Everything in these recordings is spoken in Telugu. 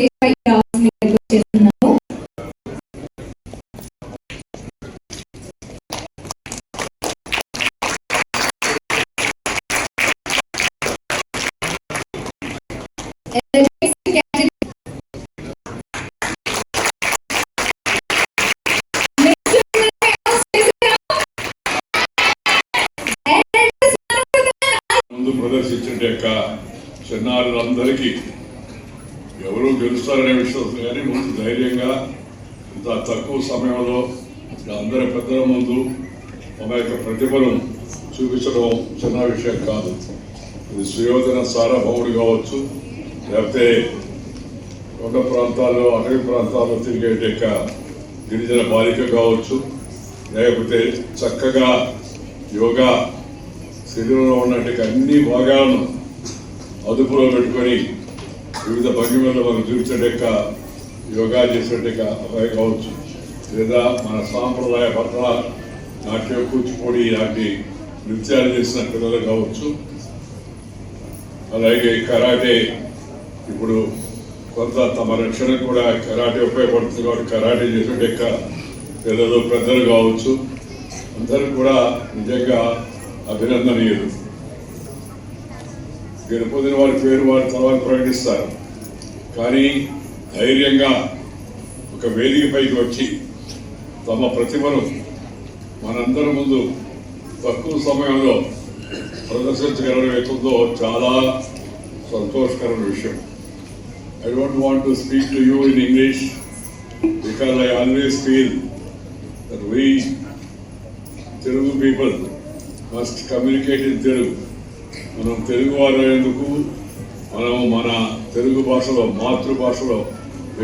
this one of the ముందు ప్రదర్శించిన యొక్క చిన్నారులందరికీ. ఎవరు గెలుస్తారనే విషయం కానీ ముందు ధైర్యంగా ఇంత తక్కువ సమయంలో అందరి పెద్దల ముందు తమ యొక్క ప్రతిఫలం చూపించడం చిన్న విషయం కాదు. ఇది సుయోధన సారభౌముడు కావచ్చు లేకపోతే కొండ ప్రాంతాల్లో అటవీ ప్రాంతాల్లో తిరిగే యొక్క గిరిజన బాలిక కావచ్చు లేకపోతే చక్కగా యోగా శరీరంలో ఉన్నట్టు అన్ని భాగాలను అదుపులో పెట్టుకొని వివిధ భంగిమల్లో మనం చూపించలేక యోగా చేసేట అబ్బాయి కావచ్చు. లేదా మన సాంప్రదాయ పట్ల నాట్యం కూచిపూడి లాంటి నృత్యాలు చేసిన పిల్లలు కావచ్చు. అలాగే కరాటే ఇప్పుడు కొంత తమ రక్షణకు కూడా కరాటే ఉపయోగపడుతుంది కాబట్టి కరాటే చేసేట పిల్లలు పెద్దలు కావచ్చు. అందరూ కూడా నిజంగా అభినందనీయులు. గెలుపొందిన వారి పేరు వారి తర్వాత ప్రకటిస్తారు. కానీ ధైర్యంగా ఒక వేదికపైకి వచ్చి తమ ప్రతిభను మనందరి ముందు తక్కువ సమయంలో ప్రదర్శించగలడం అవుతుందో చాలా సంతోషకరమైన విషయం. I don't want to speak to you in English because I always feel that we Telugu people must communicate in Telugu మనం తెలుగు వారైనందుకు మనం మన తెలుగు భాషలో మాతృభాషలో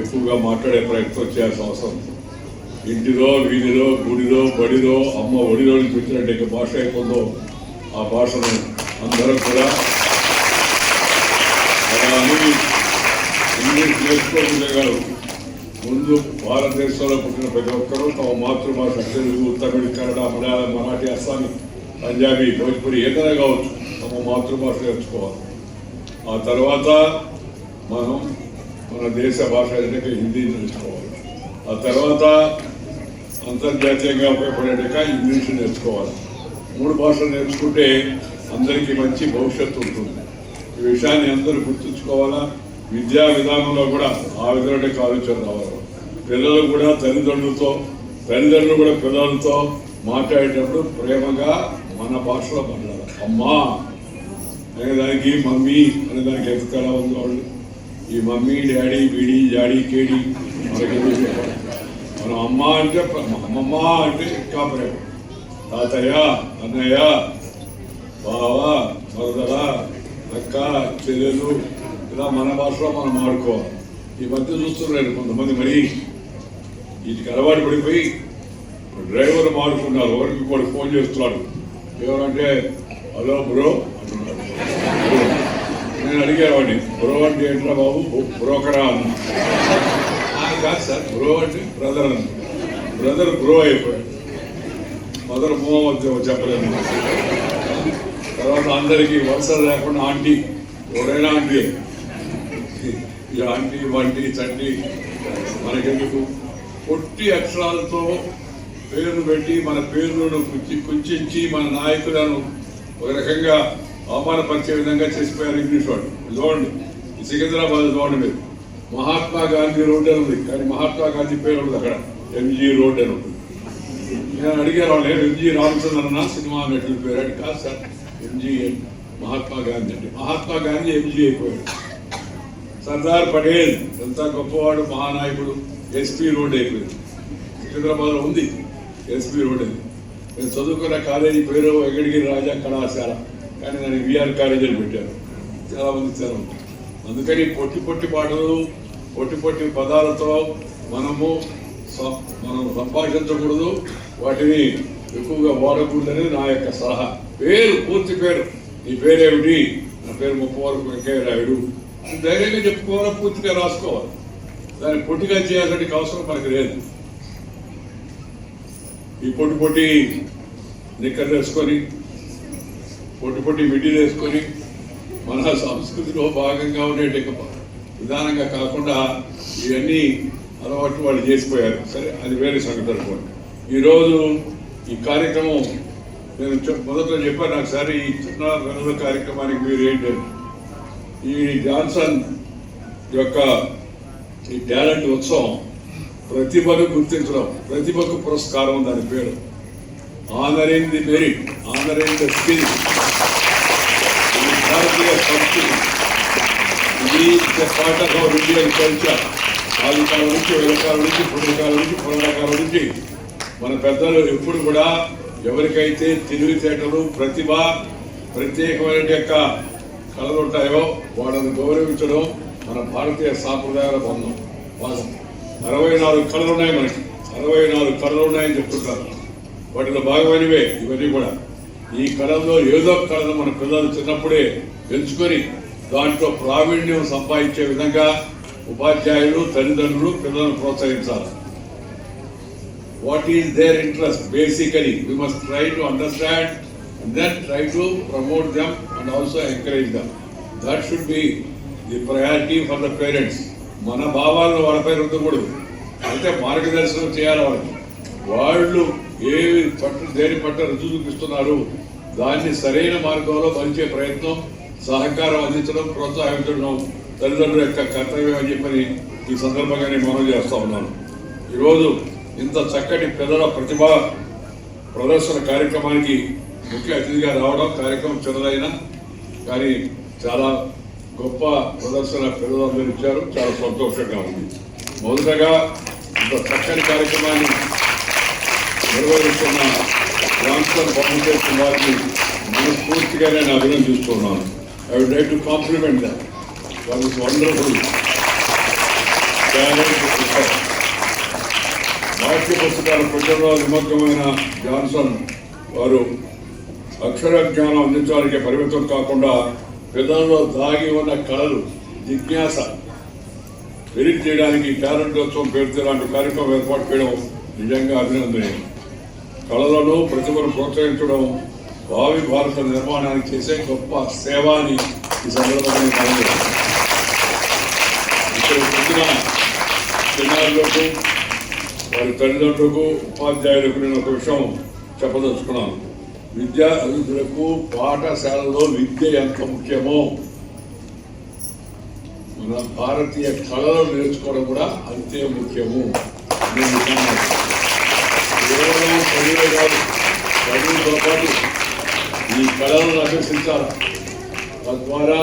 ఎక్కువగా మాట్లాడే ప్రయత్నం చేయాల్సిన అవసరం. ఇంటిలో వీధిలో గుడిలో బడిలో అమ్మ ఒడిలో నుంచి వచ్చినట్టు భాష అయిపోతుందో ఆ భాషను అందరం కూడా అలానే ఇంగ్లీష్ నేర్చుకోకుండా కాదు. ముందు భారతదేశంలో పుట్టిన ప్రతి ఒక్కరూ తమ మాతృభాష తెలుగు తమిళ కన్నడ మలయాళం మరాఠీ అస్సామీ పంజాబీ భోజ్పురి ఏదైనా కావచ్చు. తమ మాతృభాష నేర్చుకోవాలి ఆ తర్వాత మనం మన దేశ భాష ఏంటంటే హిందీ నేర్చుకోవాలి. ఆ తర్వాత అంతర్జాతీయంగా ఉపయోగపడేట ఇంగ్లీష్ నేర్చుకోవాలి. మూడు భాషలు నేర్చుకుంటే అందరికీ మంచి భవిష్యత్తు ఉంటుంది. ఈ విషయాన్ని అందరూ గుర్తుంచుకోవాలా? విద్యా విధానంలో కూడా ఆ విధంగా ఆలోచన రావాలి. పిల్లలు కూడా తల్లిదండ్రులతో తల్లిదండ్రులు కూడా పిల్లలతో మాట్లాడేటప్పుడు ప్రేమగా మన భాషలో మాట్లాడాలి. అమ్మా! అనేదానికి మమ్మీ అనే దానికి ఎంత తేడా ఉంది వాళ్ళు ఈ మమ్మీ డాడీ బీడీ జాడీ కేడీ మనకెందుకు మనం అమ్మ అంటే అమ్మమ్మ అంటే ఇంకా ప్రేమ తాతయ్య అన్నయ్య బావ మరదల అక్క చెల్లెలు ఇలా మన భాషలో మనం ఆడుకోవాలి ఈ మధ్య చూస్తున్నారు కొంతమంది మరి. వీటికి అలవాటు పడిపోయి డ్రైవర్ మాడుకున్నారు ఎవరికి కూడా ఫోన్ చేస్తున్నాడు? ఎవరంటే హలో బ్రో నేను అడిగేవాడిని బ్రో అంటే ఏంట్రా బాబు? బ్రోకరా అన్న "ఆ, కాదు సార్ బ్రో అంటే బ్రదర్ అన్న బ్రదర్ బ్రో అయిపోయాడు. మదర్ మో చెప్పలేదు. తర్వాత అందరికీ వరుసలు లేకుండా ఆంటీ ఎవరైనా ఆంటీ. ఈ ఆంటీ వంటి చంటి మనకెందుకు? పొట్టి అక్షరాలతో పేరును పెట్టి మన పేర్లను కుంచి కుంచి మన నాయకులను ఒక రకంగా అవమానపరిచే విధంగా చేసిపోయారు ఇంగ్లీష్ వాళ్ళు చూడండి సికింద్రాబాద్ చూడండి మీరు. మహాత్మా గాంధీ రోడ్ అని ఉంది. కానీ మహాత్మా గాంధీ పేరు ఉంది అక్కడ. ఎంజీ రోడ్ అని ఉంది నేను అడిగాను వాళ్ళు ఎంజీ రామచంద్రన్ సినిమా నటుల పేరు? అంటే కాదు సార్ ఎంజీ మహాత్మా గాంధీ. అంటే మహాత్మా గాంధీ ఎంజీ అయిపోయాడు. సర్దార్ పటేల్ ఎంత గొప్పవాడు మహానాయకుడు ఎస్పీ రోడ్ అయిపోయింది సికింద్రాబాద్లో ఉంది ఎస్పీ రోడ్ అది. నేను చదువుకున్న కాలేజీ పేరు వెంకటగిరి రాజా కళాశాల. కానీ దాన్ని విఆర్ కాలేజ్ అని పెట్టారు. చాలా మంది ఇచ్చారు. అందుకని పొట్టి పొట్టి పాటలు పొట్టి పొట్టి పదాలతో మనము మనం సంభాషించకూడదు. వాటిని ఎక్కువగా వాడకూడదని నా యొక్క సలహా. పేరు పూర్తి పేరు. నీ పేరేమిటి? నా పేరు ముప్పవరపు వెంకయ్య నాయుడు. ధైర్యంగా చెప్పుకోవాలి పూర్తిగా రాసుకోవాలి. దాన్ని పొట్టిగా చేయాల్సిన అవసరం మనకు లేదు. ఈ పొట్టి పొట్టి నిక్కర్ వేసుకొని పొట్టి పొట్టి మిడ్డీలు వేసుకొని మన సంస్కృతిలో భాగంగా ఉండేటి విధానంగా కాకుండా ఇవన్నీ అలవాటు వాళ్ళు చేసిపోయారు. సరే అది వేరే సంగతి అనుకోండి. ఈరోజు ఈ కార్యక్రమం నేను చెప్- మొదట్లో చెప్పాను నాకు సరే ఈ చిన్న రంగుల కార్యక్రమానికి మీరు ఏంటని ఈ జాన్సన్ యొక్క ఈ టాలెంట్ ఉత్సవం ప్రతిభను గుర్తించడం ప్రతిభకు పురస్కారం దాని పేరు. Honouring the merit honouring the skill భారతీయ సంస్కృతి. ఇది part of our Indian culture ఆదికాలం నుంచి వేదకాలం నుంచి పుణ్యకాలం నుంచి పురాణకాలం నుంచి మన పెద్దలు ఎప్పుడు కూడా ఎవరికైతే తెలివితేటలు ప్రతిభ ప్రత్యేకమైన యొక్క కళలు ఉంటాయో వాళ్ళని గౌరవించడం మన భారతీయ సాంప్రదాయాల బంధం అరవై నాలుగు కళలు ఉన్నాయి మనకి. అరవై నాలుగు కళలు ఉన్నాయని చెప్తుంటారు వాటిలో భాగమైనవే. ఇవన్నీ కూడా. ఈ కళలో ఏదో కళను మన పిల్లలు చిన్నప్పుడే తెలుసుకొని దాంట్లో ప్రావీణ్యం సంపాదించే విధంగా ఉపాధ్యాయులు తల్లిదండ్రులు పిల్లలను ప్రోత్సహించాలి. What is their interest basically we must try to understand then try to promote them and also encourage them that should be the priority for the parents మన భావాలను వాళ్ళపై రుద్దకూడదు. అయితే మార్గదర్శనం చేయాలి వాళ్ళకి. వాళ్ళు ఏవి పట్టు దేని పట్ల రుచి చూపిస్తున్నారు దాన్ని సరైన మార్గంలో పంచే ప్రయత్నం సహకారం అందించడం ప్రోత్సహించడం తల్లిదండ్రుల యొక్క కర్తవ్యం అని చెప్పని ఈ సందర్భంగా నేను మనం చేస్తూ ఉన్నాను. ఈరోజు ఇంత చక్కటి పిల్లల ప్రతిభ ప్రదర్శన కార్యక్రమానికి ముఖ్య అతిథిగా రావడం కార్యక్రమం చిన్నదైనా కానీ చాలా గొప్ప ప్రదర్శన పిల్లలందరూ ఇచ్చారు. చాలా సంతోషంగా ఉంది. మొదటగా ఇంత చక్కని కార్యక్రమాన్ని నిర్వహిస్తున్న ట్రాన్స్ఫర్ ఫౌండేషన్ వారిని నేను పూర్తిగా నేను అభినందిస్తున్నాను I would like to compliment that for wonderful పాఠ్య పుస్తకాల ప్రజల్లో నిమగ్నమైన జాన్సన్ వారు అక్షర జ్ఞానం అందించడానికి పరిమితం కాకుండా పిల్లల్లో దాగి ఉన్న కళలు జిజ్ఞాస వెలికి చేయడానికి టాలెంట్ ఉత్సవం పేరుతో లాంటి కార్యక్రమం ఏర్పాటు చేయడం నిజంగా అభినందనీయం. కళలను ప్రతిభను ప్రోత్సహించడం భావి భారత నిర్మాణానికి చేసే గొప్ప సేవ అని ఈ సందర్భంగా ఇక్కడ చిన్నారులకు వారి తల్లిదండ్రులకు ఉపాధ్యాయులకు నేను ఒక విషయం చెప్పదలుచుకున్నాను. విద్యా అభివృద్ధులకు పాఠశాలలో విద్య ఎంత ముఖ్యమో మన భారతీయ కళలు నేర్చుకోవడం కూడా అంతే ముఖ్యము. నేను కేవలం చదివే కాదు చదువుతో పాటు ఈ కళలను అభ్యసించాలి తద్వారా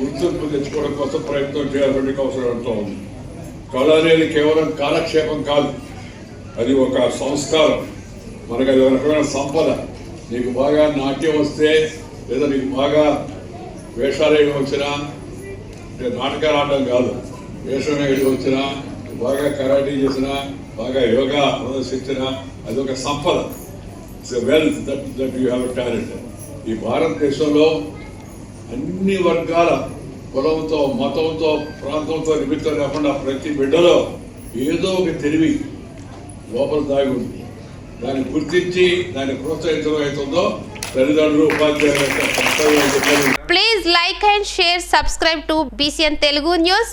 గుర్తింపు తెచ్చుకోవడం కోసం ప్రయత్నం చేయాల్సిన అవసరం ఎంతో ఉంది. కళ అనేది కేవలం కాలక్షేపం కాదు. అది ఒక సంస్కారం. మనకు అది ఒక రకమైన సంపద. నీకు బాగా నాట్యం వస్తే లేదా నీకు బాగా వేషాలు వేయడం వచ్చినా అంటే నాటకాలు ఆడడం కాదు. వేషం వేయడం వచ్చినా బాగా కరాటీ చేసినా బాగా యోగా ప్రదర్శించిన అది ఒక సంపద it's wealth that that you have talent ఈ భారతదేశంలో అన్ని వర్గాల కులంతో మతంతో ప్రాంతంతో నిమిత్తం లేకుండా ప్రతి బిడ్డలో ఏదో ఒక తెలివి లోపల దాగి ఉంది. దాన్ని గుర్తించి దాన్ని ప్రోత్సహించడం అవుతుందో తల్లిదండ్రులు ఉపాధ్యాయులు please like and share subscribe to BCN Telugu news